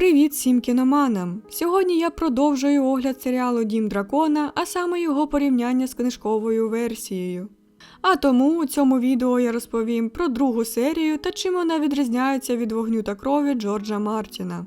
Привіт всім кіноманам! Сьогодні я продовжую огляд серіалу Дім Дракона, а саме його порівняння з книжковою версією. А тому у цьому відео я розповім про другу серію та чим вона відрізняється від вогню та крові Джорджа Мартіна.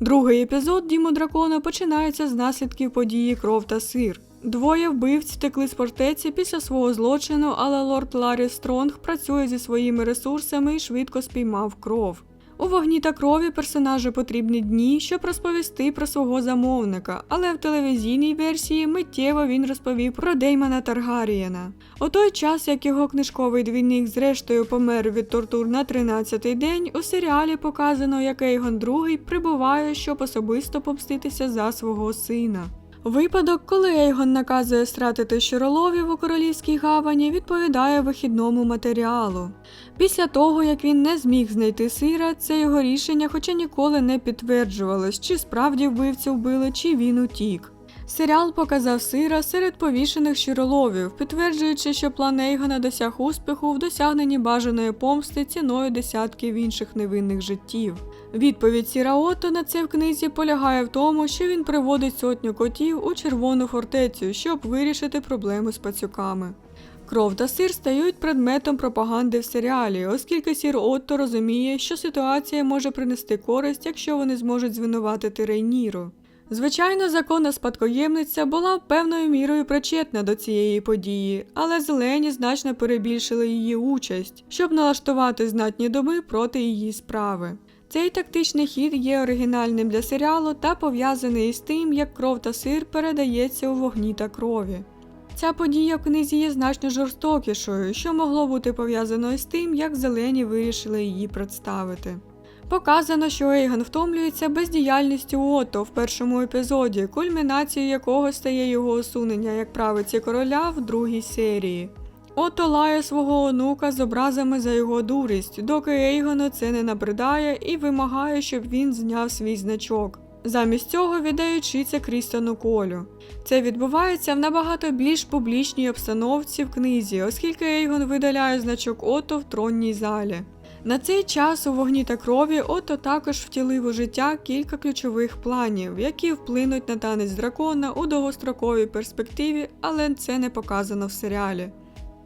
Другий епізод Діму Дракона починається з наслідків події Кров та сир. Двоє вбивць втекли з фортеці після свого злочину, але лорд Ларі Стронг працює зі своїми ресурсами і швидко спіймав кров. У вогні та крові персонажу потрібні дні, щоб розповісти про свого замовника, але в телевізійній версії миттєво він розповів про Деймана Таргарієна. У той час, як його книжковий двійник зрештою помер від тортур на 13-й день, у серіалі показано, як Ейгон II прибуває, щоб особисто помститися за свого сина. Випадок, коли Ейгон наказує стратити щуроловів у королівській гавані, відповідає вихідному матеріалу. Після того, як він не зміг знайти сира, це його рішення, хоча ніколи не підтверджувалось, чи справді вбивця вбили, чи він утік. Серіал показав сира серед повішених щуроловів, підтверджуючи, що план Ейгона досяг успіху в досягненні бажаної помсти ціною десятків інших невинних життів. Відповідь Сіра Отто на це в книзі полягає в тому, що він приводить сотню котів у червону фортецю, щоб вирішити проблему з пацюками. Кров та сир стають предметом пропаганди в серіалі, оскільки Сір Отто розуміє, що ситуація може принести користь, якщо вони зможуть звинуватити Рейніру. Звичайно, законна спадкоємниця була певною мірою причетна до цієї події, але зелені значно перебільшили її участь, щоб налаштувати знатні доми проти її справи. Цей тактичний хід є оригінальним для серіалу та пов'язаний із тим, як кров та сир передається у вогні та крові. Ця подія в книзі є значно жорстокішою, що могло бути пов'язано із тим, як зелені вирішили її представити. Показано, що Ейгон втомлюється бездіяльністю Отто в першому епізоді, кульмінацією якого стає його усунення як правиці короля в другій серії. Отто лає свого онука з образами за його дурість, доки Ейгону це не набридає і вимагає, щоб він зняв свій значок. Замість цього віддаючи це Крістону Колю. Це відбувається в набагато більш публічній обстановці в книзі, оскільки Ейгон видаляє значок Отто в тронній залі. На цей час у вогні та крові Отто також втілив у життя кілька ключових планів, які вплинуть на танець дракона у довгостроковій перспективі, але це не показано в серіалі.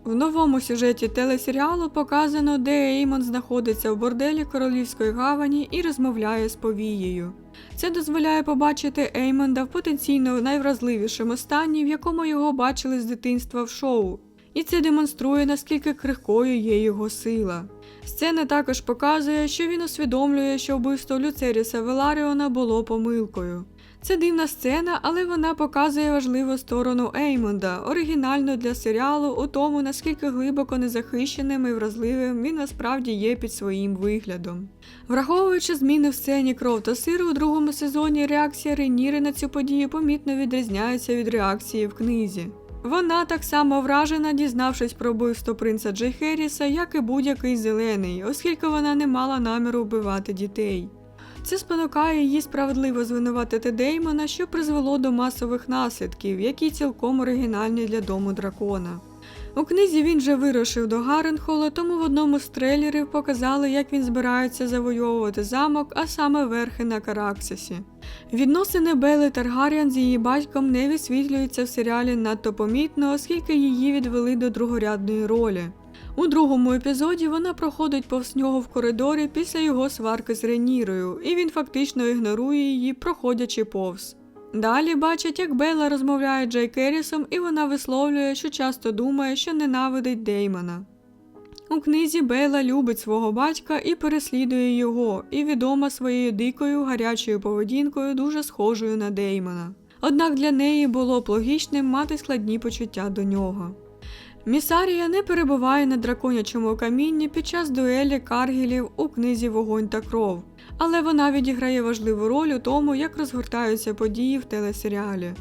В новому сюжеті телесеріалу показано, де Еймон знаходиться в борделі Королівської гавані і розмовляє з повією. Це дозволяє побачити Еймонда в потенційно найвразливішому стані, в якому його бачили з дитинства в шоу, і це демонструє, наскільки крихкою є його сила. Сцена також показує, що він усвідомлює, що вбивство Люцеріса Веларіона було помилкою. Це дивна сцена, але вона показує важливу сторону Еймонда, оригінально для серіалу у тому, наскільки глибоко незахищеним і вразливим він насправді є під своїм виглядом. Враховуючи зміни в сцені кров та сиру у другому сезоні, реакція Рейніри на цю подію помітно відрізняється від реакції в книзі. Вона так само вражена, дізнавшись про вбивство принца Джей Херріса, як і будь-який зелений, оскільки вона не мала наміру вбивати дітей. Це спонукає її справедливо звинуватити Деймона, що призвело до масових наслідків, які цілком оригінальні для дому дракона. У книзі він вже вирушив до Гаренхола, тому в одному з трейлерів показали, як він збирається завойовувати замок, а саме верхи на Караксисі. Відносини Бели Таргаріан з її батьком не висвітлюються в серіалі надто помітно, оскільки її відвели до другорядної ролі. У другому епізоді вона проходить повз нього в коридорі після його сварки з Ренірою, і він фактично ігнорує її, проходячи повз. Далі бачать, як Белла розмовляє з Джей Керрісом, і вона висловлює, що часто думає, що ненавидить Деймона. У книзі Бейла любить свого батька і переслідує його, і відома своєю дикою гарячою поведінкою, дуже схожою на Деймона. Однак для неї було б логічним мати складні почуття до нього. Місарія не перебуває на драконячому камінні під час дуелі Каргілів у книзі Вогонь та кров, але вона відіграє важливу роль у тому, як розгортаються події в телесеріалі.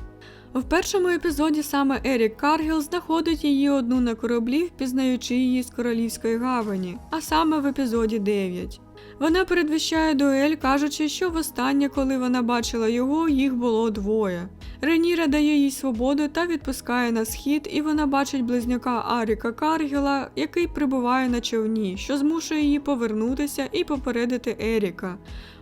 В першому епізоді саме Ерік Каргіл знаходить її одну на кораблі, впізнаючи її з королівської гавані, а саме в епізоді 9. Вона передвіщає дуель, кажучи, що востаннє, коли вона бачила його, їх було двоє. Реніра дає їй свободу та відпускає на схід, і вона бачить близнюка Аріка Каргіла, який прибуває на човні, що змушує її повернутися і попередити Еріка.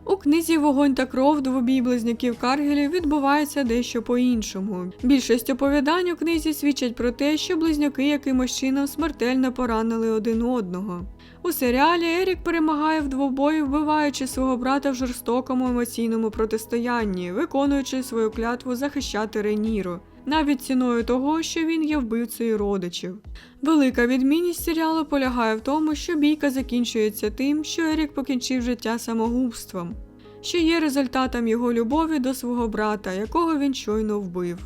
У книзі Вогонь та кров двобій близнюків Каргелів відбувається дещо по-іншому. Більшість оповідань у книзі свідчать про те, що близнюки якимось чином смертельно поранили один одного. У серіалі Ерік перемагає в двобої, вбиваючи свого брата в жорстокому емоційному протистоянні, виконуючи свою клятву захищати Рейніру, навіть ціною того, що він є вбивцею родичів. Велика відмінність серіалу полягає в тому, що бійка закінчується тим, що Ерік покінчив життя самогубством, що є результатом його любові до свого брата, якого він щойно вбив.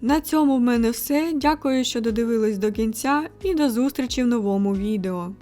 На цьому в мене все. Дякую, що додивились до кінця, і до зустрічі в новому відео.